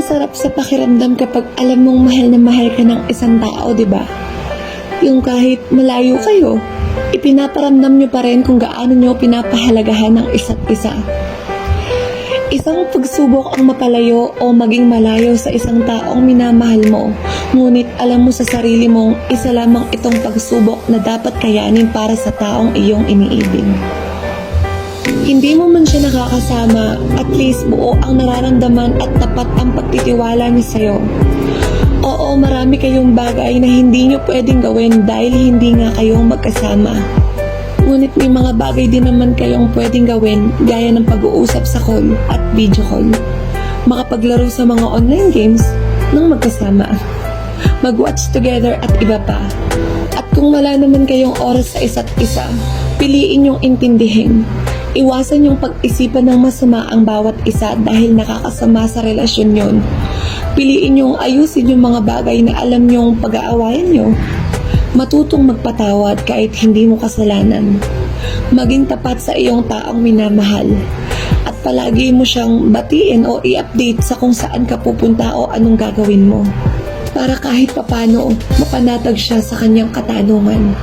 masarap sa pakiramdam kapag alam mong mahal na mahal ka ng isang tao, di ba? Yung kahit malayo kayo, ipinaparamdam nyo pa rin kung gaano nyo pinapahalagahan ng isa't isa. Isang pagsubok ang mapalayo o maging malayo sa isang taong minamahal mo, ngunit alam mo sa sarili mong isa lamang itong pagsubok na dapat kayanin para sa taong iyong iniibig. Hindi mo man siya nakakasama, at least buo ang nararamdaman at tapat ang pagtitiwala niya sa'yo. Oo, marami kayong bagay na hindi niyo pwedeng gawin dahil hindi nga kayong magkasama. Ngunit may mga bagay din naman kayong pwedeng gawin gaya ng pag-uusap sa call at video call. Makapaglaro sa mga online games ng magkasama. Mag-watch together at iba pa. At kung wala naman kayong oras sa isa't isa, piliin yung intindihin. Iwasan yung pag-isipan ng masama ang bawat isa dahil nakakasama sa relasyon yon. Piliin yung ayusin yung mga bagay na alam nyong pag-aawayan nyo. Matutong magpatawad kahit hindi mo kasalanan. Maging tapat sa iyong taong minamahal. At palagi mo siyang batiin o i-update sa kung saan ka pupunta o anong gagawin mo. Para kahit papano, mapanatag siya sa kanyang katanungan.